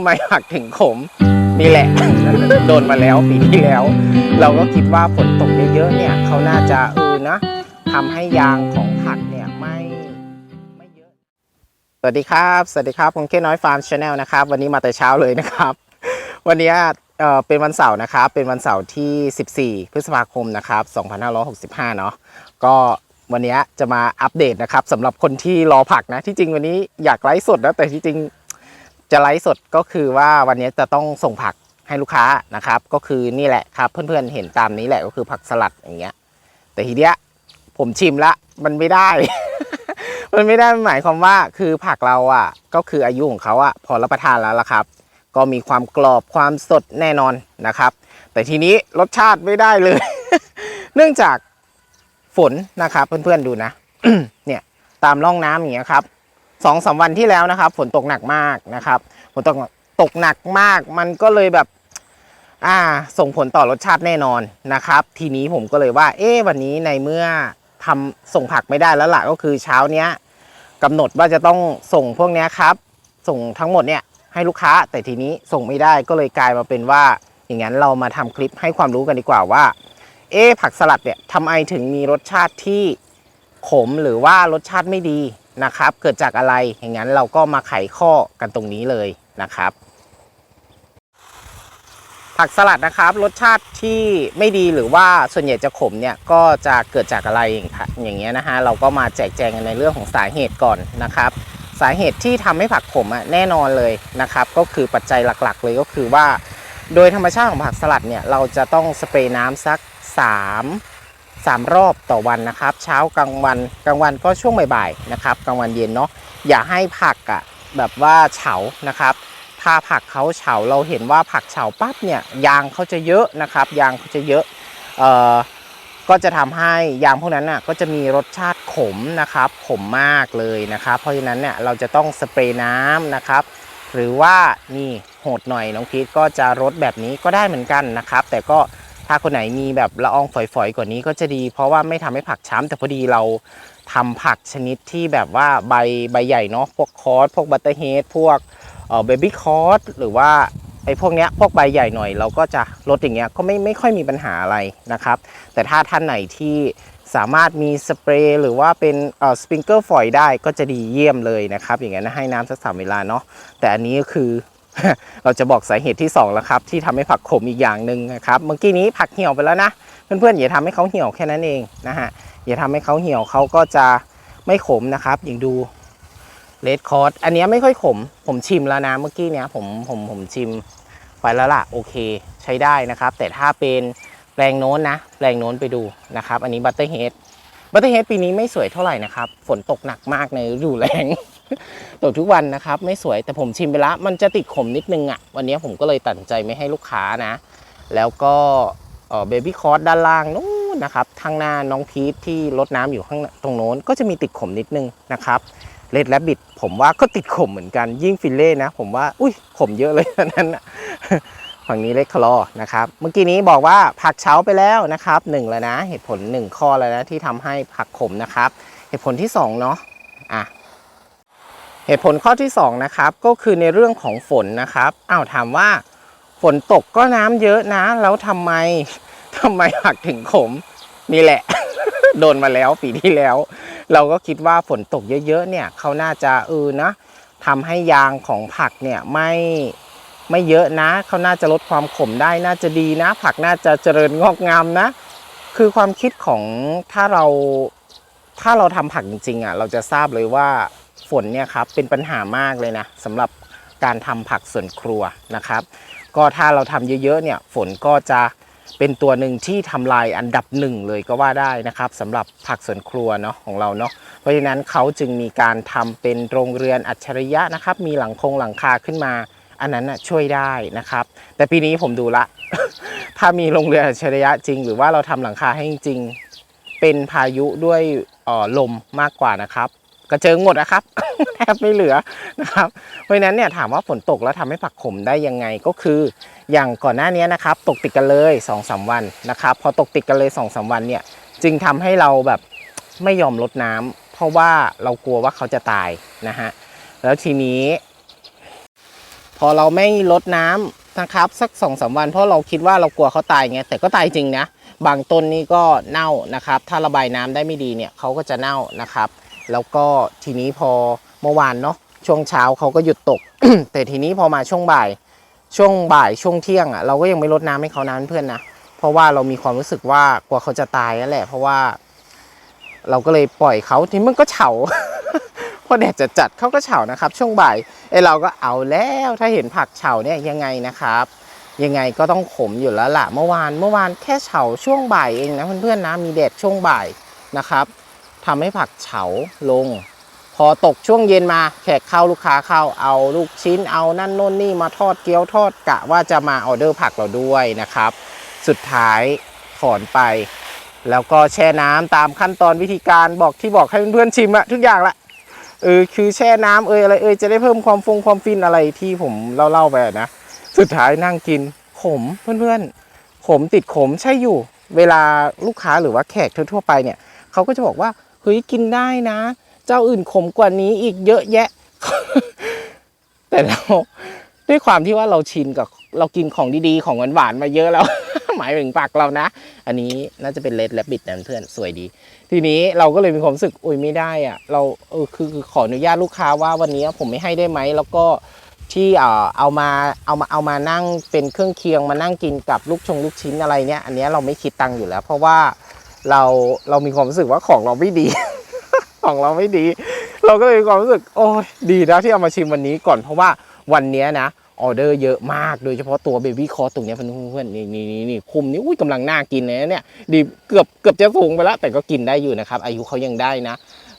ทำไมผักถึงขมนี่แหละ โดนมาแล้วปีที่แล้ว เราก็คิดว่าฝนตกเยอะๆเนี่ยเขาน่าจะเออนะทำให้ยางของผักเนี่ยไม่ไม่เยอะสวัสดีครับ สวัสดีครับผมเค้น้อยฟาร์มชาแนลนะครับ วันนี้มาแต่เช้าเลยนะครับ วันนี้เอ่อเป็นวันเสาร์นะครับ เป็นวันเสาร์ที่ 14 พฤษภาคมนะครับ 2565 เนาะก็วันนี้จะมาอัปเดตนะครับสำหรับคนที่รอผักนะที่จริงวันนี้อยากไลฟ์สดนะแต่ที่จริง จะไลฟ์สดก็คือว่าวันนี้จะต้องส่งผักให้ลูกค้านะครับ ก็คือนี่แหละครับ เพื่อนๆเห็นตามนี้แหละก็คือผักสลัดอย่างเงี้ย แต่ทีเนี้ยผมชิมละมันไม่ได้ มันไม่ได้หมายความว่าคือผักเราอะ ก็คืออายุของเขาอะพอรับประทานแล้วละครับ ก็มีความกรอบความสดแน่นอนนะครับ แต่ทีนี้รสชาติไม่ได้เลย เนื่องจากฝนนะครับ เพื่อนๆดูนะเนี่ยตามร่องน้ำอย่างเงี้ยครับ สองสามวันที่แล้วนะครับ ฝนตกหนักมากนะครับฝนตกตกหนักมาก มันก็เลยแบบอ่าส่งผลต่อรสชาติแน่นอนนะครับ ทีนี้ผมก็เลยว่า เอ๊วันนี้ในเมื่อทำส่งผักไม่ได้แล้วล่ะก็คือเช้าเนี้ยกำหนดว่าจะต้องส่งพวกเนี้ยครับ ส่งทั้งหมดเนี่ยให้ลูกค้า แต่ทีนี้ส่งไม่ได้ก็เลยกลายมาเป็นว่า อย่างนั้นเรามาทำคลิปให้ความรู้กันดีกว่าว่า เอ๊ผักสลัดเนี่ยทำไมถึงมีรสชาติที่ขมหรือว่ารสชาติไม่ดี นะครับ เกิดจากอะไรอย่างนั้นเราก็มาไขข้อกันตรงนี้เลยนะครับ ผักสลัดนะครับ รสชาติที่ไม่ดีหรือว่าส่วนใหญ่จะขมเนี่ยก็จะเกิดจากอะไรอย่างเงี้ยนะฮะเราก็มาแจกแจงกันในเรื่องของสาเหตุก่อนนะครับ สาเหตุที่ทำให้ผักขมอะแน่นอนเลยนะครับ ก็คือปัจจัยหลักๆ เลยก็คือว่า โดยธรรมชาติของผักสลัดเนี่ยเราจะต้องสเปรย์น้ำสัก 3 3 รอบต่อวันนะครับ เช้ากลางวันกลางวันก็ช่วงบ่ายๆนะครับกลางวันเย็นเนาะอย่าให้ผักอะแบบว่าเฉานะครับ ถ้าผักเขาเฉาเราเห็นว่าผักเฉาปั๊บเนี่ยยางเขาจะเยอะนะครับ ยางเขาจะเยอะเอ่อก็จะทำให้ยางพวกนั้นน่ะก็จะมีรสชาติขมนะครับขมมากเลยนะครับ เพราะฉะนั้นเนี่ยเราจะต้องสเปรย์น้ำนะครับ หรือว่านี่โหดหน่อยน้องพีทก็จะรดแบบนี้ก็ได้เหมือนกันนะครับ แต่ก็ ถ้าคนไหนมีแบบละอองฝอยๆกว่านี้ก็จะดี เพราะว่าไม่ทำให้ผักช้ำแต่พอดีเราทำผักชนิดที่แบบว่าใบใบใหญ่เนาะพวกคอสพวกบัตเตอร์เฮดพวกเอ่อเบบี้คอสหรือว่าไอ้พวกเนี้ยพวกใบใหญ่หน่อยเราก็จะลดอย่างเงี้ยก็ไม่ไม่ค่อยมีปัญหาอะไรนะครับ แต่ถ้าท่านไหนที่สามารถมีสเปรย์หรือว่าเป็นเอ่อสปริงเกอร์ฝอยได้ก็จะดีเยี่ยมเลยนะครับ อย่างนั้นนะให้น้ำสักสามเวลาเนาะแต่อันนี้ก็คือ เราจะบอกสาเหตุที่2แล้วครับ ที่ทำให้ผักขมอีกอย่างหนึ่งนะครับเมื่อกี้นี้ผักเหี่ยวไปแล้วนะเพื่อนๆอย่าทำให้เขาเหี่ยวแค่นั้นเองนะฮะอย่าทำให้เขาเหี่ยวเขาก็จะไม่ขมนะครับ อย่างดูเลดคอร์สอันนี้ไม่ค่อยขม ผมชิมแล้วนะเมื่อกี้เนี้ยผมผมผมชิมไปแล้วล่ะโอเค ใช้ได้นะครับ แต่ถ้าเป็นแปลงโน้นนะแปลงโน้นไปดูนะครับ อันนี้บัตเตอร์เฮดบัตเตอร์เฮดปีนี้ไม่สวยเท่าไหร่นะครับ ฝนตกหนักมากในฤดูแล้ง ตกทุกวันนะครับ ไม่สวยแต่ผมชิมไปละมันจะติดขมนิดนึงอะ่ะ วันนี้ผมก็เลยตัดใจไม่ให้ลูกค้านะ แล้วก็เบบี้คอร์สด้านล่างนู้นนะครับทางหน้าน้องพีทที่รดน้ำอยู่ข้างตรงโน้นก็จะมีติดขมนิดนึงนะครับเลดและบิดผมว่าก็ติดขมเหมือนกันยิ่งฟิลเล่นะ ผมว่าอุ้ยขมเยอะเลยอันนั้นฝั่งนี้เลดคลอนะครับ เมื่อกี้นี้บอกว่าผักเช้าไปแล้วนะครับหนึ่งแล้วนะ เหตุผลหนึ่งข้อแล้วนะที่ทำให้ผักขมนะครับ เหตุผลที่สองเนาะอะ เหตุผลข้อที่2นะครับก็คือในเรื่องของฝนนะครับอ้าวถามว่า ฝนตกก็น้ำเยอะนะ แล้วทำไมทำไมผักถึงขมนี่แหละ โดนมาแล้วปีที่แล้ว เราก็คิดว่าฝนตกเยอะๆเนี่ยเขาน่าจะเออนะทำให้ยางของผักเนี่ยไม่ไม่เยอะนะเขาน่าจะลดความขมได้น่าจะดีนะ ผักน่าจะเจริญงอกงามนะ คือความคิดของถ้าเราถ้าเราทำผักจริงๆอะเราจะทราบเลยว่า ฝนเนี่ยครับเป็นปัญหามากเลยนะสำหรับการทำผักสวนครัวนะครับ ก็ถ้าเราทำเยอะๆเนี่ยฝนก็จะเป็นตัวหนึ่งที่ทำลายอันดับหนึ่งเลยก็ว่าได้นะครับสำหรับผักสวนครัวเนาะของเราเนาะเพราะฉะนั้นเขาจึงมีการทำเป็นโรงเรือนอัจฉริยะนะครับ มีหลังคงหลังคาขึ้นมา อันนั้นน่ะช่วยได้นะครับ แต่ปีนี้ผมดูละ ถ้ามีโรงเรือนอัจฉริยะจริง หรือว่าเราทำหลังคาให้จริงเป็นพายุด้วยออลมมากกว่านะครับ กระเจิงหมดนะครับแทบไม่เหลือนะครับ เพราะฉะนั้นเนี่ยถามว่าฝนตกแล้วทำให้ผักขมได้ยังไงก็คือ อย่างก่อนหน้านี้นะครับ ตกติดกันเลย2อสวันนะครับ พอตกติดกันเลย2อสวันเนี่ยจึงทำให้เราแบบไม่ยอมลดน้ำเพราะว่าเรากลัวว่าเขาจะตายนะฮะแล้วทีนี้ พอเราไม่ลดน้ำนะครับสักสองสาวัน เพราะเราคิดว่าเรากลัวเขาตายไงแต่ก็ตายจริงนะบางต้นนี่ก็เน่านะครับ ถ้าระบายน้ำได้ไม่ดีเนี่ยเขาก็จะเน่านะครับ แล้วก็ทีนี้พอเมื่อวานเนาะช่วงเช้าเขาก็หยุดตก แต่ทีนี้พอมาช่วงบ่าย ช่วงบ่ายช่วงเที่ยงอะเราก็ยังไม่ลดน้ำให้เขานะเพื่อนนะเพราะว่าเรามีความรู้สึกว่ากลัวเขาจะตายนั่นแหละ เพราะว่า เราก็เลยปล่อยเขาทีนี้มันก็เฉาพอแดดจะจัดเขาก็เฉานะครับ ช่วงบ่ายไอเราก็เอาแล้วถ้าเห็นผักเฉาเนี่ยยังไงนะครับ ยังไงก็ต้องขมอยู่แล้วล่ะเมื่อวานเมื่อวานแค่เฉาช่วงบ่ายเองนะเพื่อนๆนะมีแดดช่วงบ่ายนะครับ ทำให้ผักเฉาลง พอตกช่วงเย็นมาแขกเข้าลูกค้าเข้าเอาลูกชิ้นเอานั่นโน่นนี่มาทอดเกี๊ยวทอดกะว่าจะมาออเดอร์ผักเราด้วยนะครับ สุดท้ายถอนไป แล้วก็แช่น้ำตามขั้นตอนวิธีการบอกที่บอกให้เพื่อนๆชิมอะทุกอย่างละเออคือแช่น้ำเอยอะไรเอยจะได้เพิ่มความฟงความฟินอะไรที่ผมเล่าๆไปนะ สุดท้ายนั่งกินขมเพื่อนๆขมติดขมใช่อยู่ เวลาลูกค้าหรือว่าแขกทั่วๆไปเนี่ยเขาก็จะบอกว่า เฮ้ยกินได้นะ เจ้าอื่นขมกว่านี้อีกเยอะแยะ แต่เราด้วยความที่ว่าเราชินกับเรากินของดีๆ ของหวานๆมาเยอะแล้ว หมายถึงปากเรานะ อันนี้น่าจะเป็นเลดและบิดนะเพื่อนสวยดี ทีนี้เราก็เลยมีความรู้สึกอุ้ยไม่ได้อะเราเออคือขออนุญาตลูกค้าว่าวันนี้ผมไม่ให้ได้ไหมแล้วก็ที่เออเอามาเอามาเอามานั่งเป็นเครื่องเคียงมานั่งกินกับลูกชงลูกชิ้นอะไรเนี่ย อันนี้เราไม่คิดตังค์อยู่แล้ว เพราะว่า เราเรามีความรู้สึกว่าของเราไม่ดี ของเราไม่ดี เราก็เลยมีความรู้สึก โอ้ยดีนะที่เอามาชิมวันนี้ก่อนเพราะว่าวันนี้นะออเดอร์เยอะมาก โดยเฉพาะตัวเบบี้คอตรงนี้เพื่อนๆนี่นี่นี่นี่คุมนี่อุ้ยกำลังน่ากินเลยนะเนี่ยดีเกือบเกือบจะสูงไปแล้ว แต่ก็กินได้อยู่นะครับ อายุเขายังได้นะ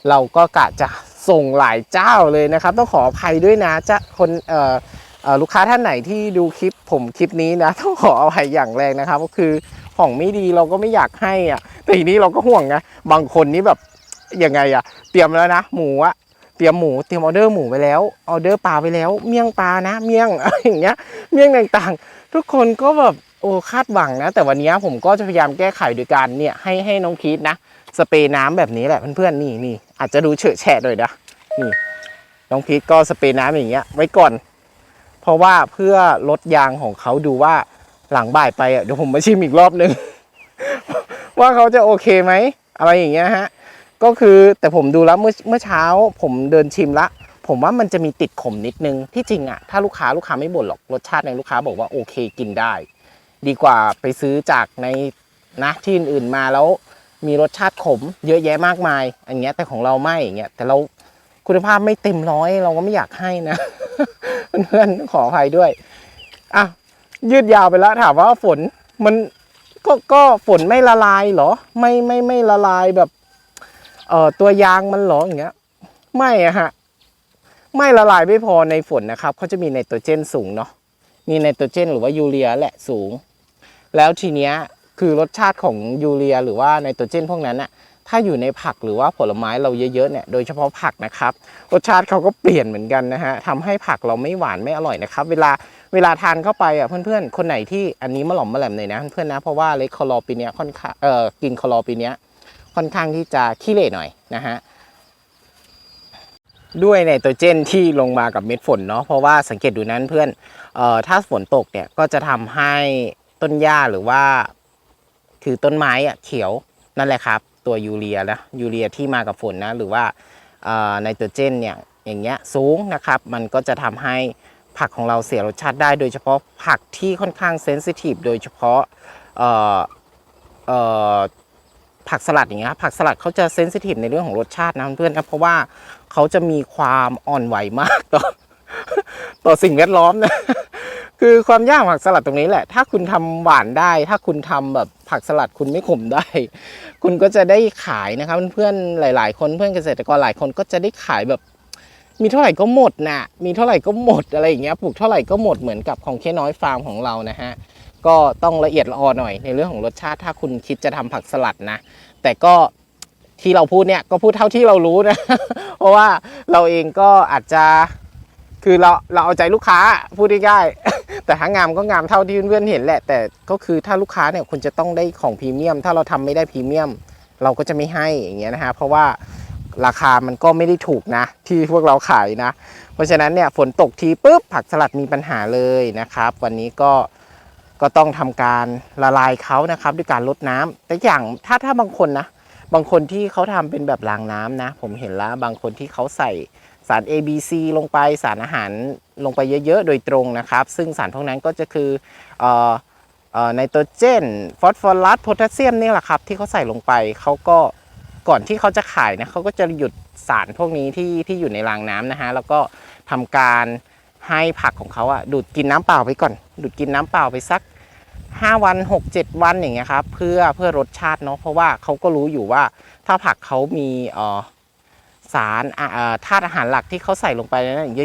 เราก็กะจะส่งหลายเจ้าเลยนะครับ ต้องขออภัยด้วยนะจะคนเอ่อลูกค้าท่านไหนที่ดูคลิปผมคลิปนี้นะ ต้องขออภัยอย่างแรงนะครับ ก็คือ ของไม่ดีเราก็ไม่อยากให้อะแต่ทีนี้เราก็ห่วงนะบางคนนี่แบบยังไงอะ เตรียมแล้วนะหมูอะเตรียมหมูเตรียมออเดอร์หมูไปแล้วออเดอร์ปลาไปแล้ว เมี่ยงปลานะ เมี่ยงอะไรอย่างเงี้ยเมี่ยงต่างๆ ทุกคนก็แบบโอ้คาดหวังนะ แต่วันนี้ผมก็จะพยายามแก้ไขโดยการเนี่ยให้ให้น้องพีทนะสเปรย์น้ำแบบนี้แหละเพื่อนๆนี่นี่อาจจะดูเฉอะแฉะหน่อยนะนี่น้องพีทก็สเปรย์น้ำอย่างเงี้ยไว้ก่อน เพราะว่าเพื่อลดยางของเขาดูว่า หลังบ่ายไปอะเดี๋ยวผมมาชิมอีกรอบนึง ว่าเขาจะโอเคไหมอะไรอย่างเงี้ยฮะก็คือแต่ผมดูแล้วเมื่อเมื่อเช้า ผมเดินชิมละ ผมว่ามันจะมีติดขมนิดนึงที่จริงอะถ้าลูกค้าลูกค้าไม่บ่นหรอกรสชาติในลูกค้าบอกว่าโอเคกินได้ ดีกว่าไปซื้อจากในนะที่อื่นๆมาแล้วมีรสชาติขมเยอะแยะมากมายอย่างเงี้ยแต่ของเราไม่อย่างเงี้ยแต่เราคุณภาพไม่เต็มร้อยเราก็ไม่อยากให้นะเพื่อนๆขออภัยด้วยอะ ยืดยาวไปแล้วถามว่าฝนมันก็ก็ฝนไม่ละลายเหรอ ไม่ไม่ไม่ละลายแบบเอ่อตัวยางมันเหรออย่างเงี้ย ไม่อะฮะไม่ละลายไม่พอในฝนนะครับเขาจะมีไนโตรเจนสูงเนาะมีไนโตรเจนหรือว่ายูเรียแหละสูง แล้วทีเนี้ยคือรสชาติของยูเรียหรือว่าไนโตรเจนพวกนั้นอะถ้าอยู่ในผักหรือว่าผลไม้เราเยอะๆเนี่ยโดยเฉพาะผักนะครับ รสชาติเขาก็เปลี่ยนเหมือนกันนะฮะทำให้ผักเราไม่หวานไม่อร่อยนะครับ เวลา เวลาทานเข้าไปอะเพื่อนๆ คนไหนที่อันนี้มะหล่อมมะแหลมหน่อยนะเพื่อนๆนะเพราะว่าเลคคอลอปีเนี้ยค่อนข้างเอ่อกินคอลอปีเนี้ยค่อนข้างที่จะขี้เหร่หน่อยนะฮะด้วยไนโตรเจนที่ลงมากับเม็ดฝนเนาะเพราะว่าสังเกตดูนั้นเพื่อนเอ่อถ้าฝนตกเนี่ยก็จะทำให้ต้นหญ้าหรือว่า คือต้นไม้อะเขียวนั่นแหละครับ ตัวยูเรียนะยูเรียที่มากับฝนนะ หรือว่าเอ่อไนโตรเจนเนี่ยอย่างเงี้ยสูงนะครับ มันก็จะทำให้ ผักของเราเสียรสชาติได้โดยเฉพาะผักที่ค่อนข้างเซนซิทีฟโดยเฉพาะผักสลัดอย่างเงี้ยผักสลัดเขาจะเซนซิทีฟในเรื่องของรสชาตินะเพื่อนนะเพราะว่าเขาจะมีความอ่อนไหวมากต่อต่อสิ่งแวดล้อมนะคือความยากผักสลัดตรงนี้แหละ ถ้าคุณทำหวานได้ ถ้าคุณทำแบบผักสลัดคุณไม่ขมได้ คุณก็จะได้ขายนะครับเพื่อนๆหลาย ๆ คนเพื่อนเกษตรกรหลายคนก็จะได้ขายแบบ มีเท่าไหร่ก็หมดนะมีเท่าไหร่ก็หมดอะไรอย่างเงี้ยปลูกเท่าไหร่ก็หมดเหมือนกับของแค่น้อยฟาร์มของเรานะฮะก็ต้องละเอียดละออหน่อยในเรื่องของรสชาติถ้าคุณคิดจะทำผักสลัดนะ แต่ก็ที่เราพูดเนี่ยก็พูดเท่าที่เรารู้นะ เพราะว่าเราเองก็อาจจะคือเราเราเอาใจลูกค้าพูดง่ายๆแต่ถ้างามก็งามเท่าที่เพื่อนๆเห็นแหละ แต่ก็คือถ้าลูกค้าเนี่ยคุณจะต้องได้ของพรีเมียม ถ้าเราทำไม่ได้พรีเมียม เราก็จะไม่ให้อย่างเงี้ยนะฮะเพราะว่า ราคามันก็ไม่ได้ถูกนะ ที่พวกเราขายนะ เพราะฉะนั้นเนี่ยฝนตกทีปุ๊บผักสลัดมีปัญหาเลยนะครับ วันนี้ก็ก็ต้องทำการละลายเขานะครับด้วยการลดน้ำแต่อย่างถ้าถ้าบางคนนะ บางคนที่เขาทำเป็นแบบรางน้ำนะ ผมเห็นแล้วบางคนที่เขาใส่สาร A B C ลงไปสารอาหารลงไปเยอะ ๆ โดยตรงนะครับ ซึ่งสารพวกนั้นก็จะคือเออเอ่อไนโตรเจน ฟอสฟอรัส โพแทสเซียมนี่แหละครับ ที่เขาใส่ลงไปเขาก็ ก่อนที่เขาจะขายนะเขาก็จะหยุดสารพวกนี้ที่ที่อยู่ในรางน้ำนะฮะแล้วก็ทำการให้ผักของเขาอะดูดกินน้ำเปล่าไปก่อน ดูดกินน้ำเปล่าไปสัก 5 วัน 6 7 วันอย่างเงี้ยครับเพื่อเพื่อรสชาติเนาะเพราะว่าเขาก็รู้อยู่ว่าถ้าผักเขามีเอ่อสารธาตุอาหารหลักที่เขาใส่ลงไป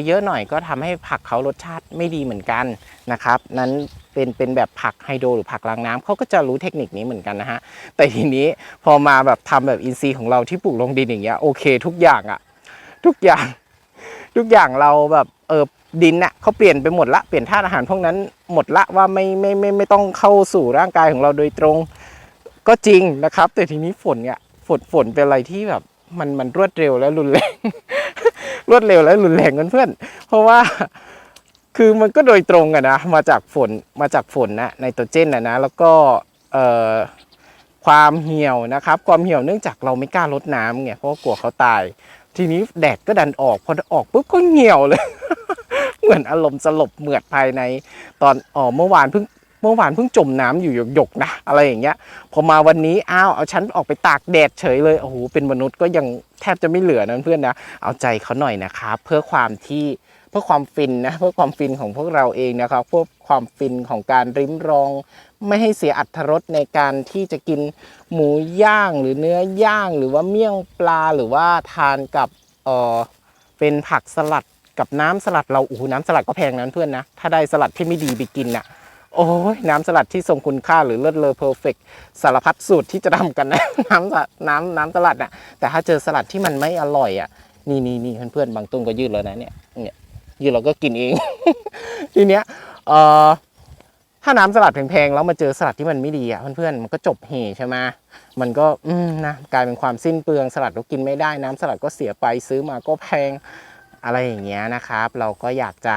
เยอะๆหน่อยก็ทำให้ผักเขารสชาติไม่ดีเหมือนกันนะครับ นั้น เป็นเป็นแบบผักไฮโดรหรือผักล้างน้ำเขาก็จะรู้เทคนิคนี้เหมือนกันนะฮะ แต่ทีนี้พอมาแบบทำแบบอินทรีย์ของเราที่ปลูกลงดินอย่างเงี้ยโอเค ทุกอย่างอะทุกอย่าง ทุกอย่างเราแบบเออดินน่ะเขาเปลี่ยนไปหมดละเปลี่ยนธาตุอาหารพวกนั้นหมดละว่าไม่ไม่ไม่ไม่ต้องเข้าสู่ร่างกายของเราโดยตรง ก็จริงนะครับ แต่ทีนี้ฝนเนี่ยฝนฝนเป็นอะไรที่แบบมันมันรวดเร็วและรุนแรง รวดเร็วและรุนแรงเพื่อนเพราะว่า คือมันก็โดยตรงอะนะมาจากฝนมาจากฝนนะไนโตรเจนนะนะแล้วก็เอ่อความเหี่ยวนะครับ ความเหี่ยวเนื่องจากเราไม่กล้าลดน้ำไงเพราะกลัวเขาตาย ทีนี้แดดก็ดันออกพอออกปุ๊บก็เหี่ยวเลย เหมือนอารมณ์สลบเหมือดภายใน ตอนอ๋อเมื่อวานเพิ่งเมื่อวานเพิ่งจมน้ำอยู่หยกๆนะอะไรอย่างเงี้ยพอมาวันนี้อ้าวเอาฉันออกไปตากแดดเฉยเลยโอ้โหเป็นมนุษย์ก็ยังแทบจะไม่เหลือนะเพื่อนนะเอาใจเขาหน่อยนะครับเพื่อความที่ พื่อความฟินนะเพื่อความฟินของพวกเราเองนะครับเพื่อความฟินของการริมรอง ไม่ให้เสียอัตรถรสในการที่จะกินหมูย่างหรือเนื้อย่างหรือว่าเมี่ยงปลาหรือว่าทานกับเออเป็นผักสลัดกับน้ำสลัดเราโอ้โหน้ำสลัดก็แพงนะเพื่อนนะถ้าได้สลัดที่ไม่ดีไปกินน่ะโอ้ยน้ำสลัดที่ทรงคุณค่าหรือเลิศเลอเพอร์เฟกสารพัดสูตรที่จะทำกันนะ น้ำสลัดน้ำน้ำสลัดน่ะแต่ถ้าเจอสลัดที่มันไม่อร่อยอะนี่นี่นี่เพื่อนๆบางตุ้นก็ยืดแล้วนะเนี่ยเนี่ย ยืดเราก็กินเอง ทีเนี้ยเอ่อถ้าน้ำสลัดแพงๆแล้วมาเจอสลัดที่มันไม่ดีอะเพื่อนๆมันก็จบเหใช่ไหมมันก็อืมนะกลายเป็นความสิ้นเปลืองสลัดก็กินไม่ได้น้ำสลัดก็เสียไปซื้อมาก็แพงอะไรอย่างเงี้ยนะครับ เราก็อยากจะ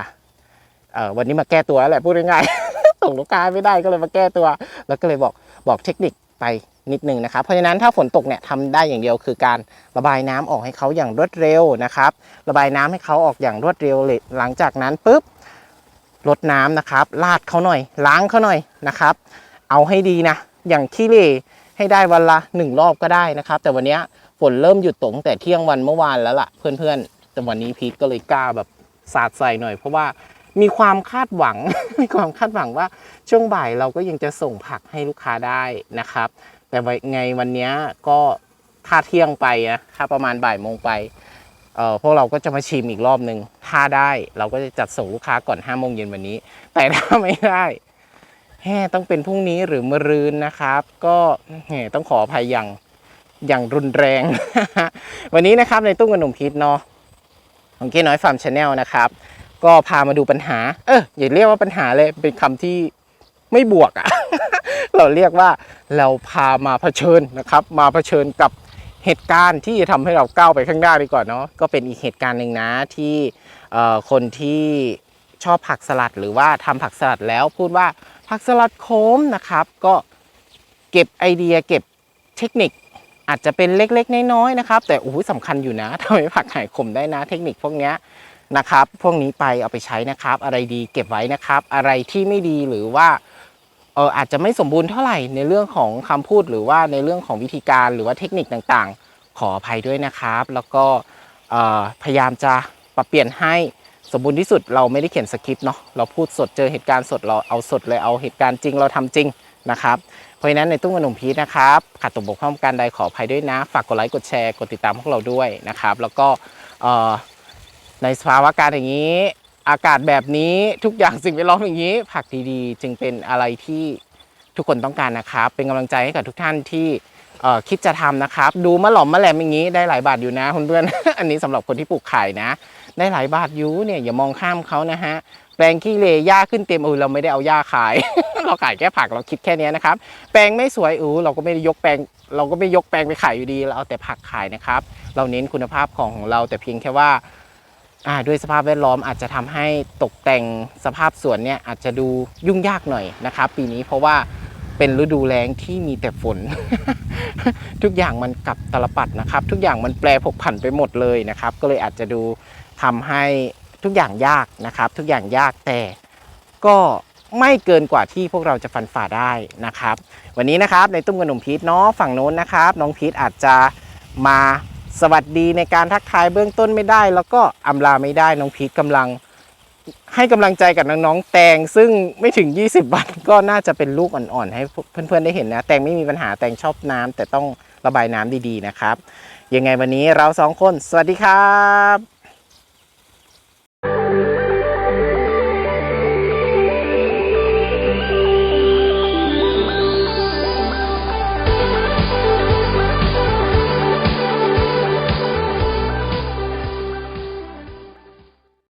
เอ่อวันนี้มาแก้ตัวแล้วแหละพูดง่ายๆส่งลูกค้าไม่ได้ก็เลยมาแก้ตัว แล้วก็เลยบอกบอกเทคนิคไป นิดนึงนะครับ เพราะฉะนั้นถ้าฝนตกเนี่ยทำได้อย่างเดียวคือการระบายน้ำออกให้เขาอย่างรวดเร็วนะครับ ระบายน้ำให้เขาออกอย่างรวดเร็วเลยหลังจากนั้นปุ๊บลดน้ำนะครับลาดเขาหน่อย ล้างเขาหน่อยนะครับ เอาให้ดีนะ อย่างขี้เหร่ให้ได้วันละหนึ่งรอบก็ได้นะครับ แต่วันนี้ฝนเริ่มหยุดตกตั้งแต่เที่ยงวันเมื่อวานแล้วล่ะเพื่อนๆแต่วันนี้พีทก็เลยกล้าแบบสาดใส่หน่อย เพราะว่ามีความคาดหวัง มีความคาดหวังว่าช่วงบ่ายเราก็ยังจะส่งผักให้ลูกค้าได้นะครับ แต่ไงวันนี้ก็ถ้าเที่ยงไปนะถ้าประมาณบ่ายโมงไปเออพวกเราก็จะมาชิมอีกรอบหนึ่งถ้าได้เราก็จะจัดส่งลูกค้าก่อน5้าโมงเย็นวันนี้ แต่ถ้าไม่ได้แฮ่ต้องเป็นพรุ่งนี้หรือมะรืนนะครับ ก็แฮ่ต้องขออภัยอย่างอย่างรุนแรง วันนี้นะครับในตุ้งกับหนุ่มพีทเนาะของเก้น้อยฟาร์มชาแนลนะครับ ก็พามาดูปัญหา เอออย่าเรียกว่าปัญหาเลยเป็นคำที่ไม่บวกอะ เราเรียกว่าเราพามาเผชิญนะครับ มาเผชิญกับเหตุการณ์ที่จะทำให้เราก้าวไปข้างหน้าดีกว่าเนาะก็เป็นอีกเหตุการณ์หนึ่งนะที่คนที่ชอบผักสลัดหรือว่าทำผักสลัดแล้วพูดว่าผักสลัดโค้มนะครับ ก็เก็บไอเดียเก็บเทคนิคอาจจะเป็นเล็กๆ น้อยๆนะครับ แต่โอ้โหสำคัญอยู่นะทำให้ผักหายขมได้นะเทคนิคพวกเนี้ยนะครับ พวกนี้ไปเอาไปใช้นะครับ อะไรดีเก็บไว้นะครับ อะไรที่ไม่ดีหรือว่า อออาจจะไม่สมบูรณ์เท่าไหร่ในเรื่องของคำพูดหรือว่าในเรื่องของวิธีการหรือว่าเทคนิคต่างๆ ขออภัยด้วยนะครับ แล้วก็พยายามจะปรับเปลี่ยนให้สมบูรณ์ที่สุดเราไม่ได้เขียนสคริปต์เนาะเราพูดสดเจอเหตุการณ์สดเราเอาสดเลยเอาเหตุการณ์จริงเราทำจริงนะครับเพราะฉะนั้นในตุ้งกระหนุ่มพีชนะครับขาดตกบกพร่องการใดขออภัยด้วยนะ ฝากกดไลค์กดแชร์กดติดตามพวกเราด้วยนะครับ แล้วก็ในสภาวะการอย่างนี้ อากาศแบบนี้ทุกอย่างสิ่งแวดล้อมอย่างนี้ ผักดีๆ จึงเป็นอะไรที่ทุกคนต้องการนะครับ เป็นกำลังใจให้กับทุกท่านที่คิดจะทำนะครับ ดูมะหล่อมมะแหลมอย่างนี้ได้หลายบาทอยู่นะคุณเพื่อนอันนี้สำหรับคนที่ปลูกไข่นะ ได้หลายบาทอยู่เนี่ยอย่ามองข้ามเขานะฮะแปลงขี้เลหญ้าขึ้นเต็มเออเราไม่ได้เอาหญ้าขาย เราขายแค่ผักเราคิดแค่นี้นะครับ แปลงไม่สวยเออเราก็ไม่ได้ยกแปลง เราก็ไม่ยกแปลงไปขายอยู่ดีเราเอาแต่ผักขายนะครับ เราเน้นคุณภาพของของเราแต่เพียงแค่ว่า ด้วยสภาพแวดล้อมอาจจะทำให้ตกแต่งสภาพสวนเนี่ยอาจจะดูยุ่งยากหน่อยนะครับ ปีนี้เพราะว่าเป็นฤดูแล้งที่มีแต่ฝน ทุกอย่างมันกลับตลปัดนะครับ ทุกอย่างมันแปรผกผันไปหมดเลยนะครับ ก็เลยอาจจะดูทำให้ทุกอย่างยากนะครับ ทุกอย่างยากแต่ก็ไม่เกินกว่าที่พวกเราจะฟันฝ่าได้นะครับ วันนี้นะครับในตุ้มกระหนุ่มพีทเนาะฝั่งโน้นนะครับ น้องพีทอาจจะมา สวัสดีในการทักทายเบื้องต้นไม่ได้ แล้วก็อำลาไม่ได้น้องพีทกำลัง ให้กำลังใจกับน้องๆแตงซึ่งไม่ถึง 20 วันก็น่าจะเป็นลูกอ่อนๆ ให้เพื่อนๆได้เห็นนะ แตงไม่มีปัญหาแตงชอบน้ำแต่ต้องระบายน้ำดีๆนะครับ ยังไงวันนี้เราสองคน สวัสดีครับ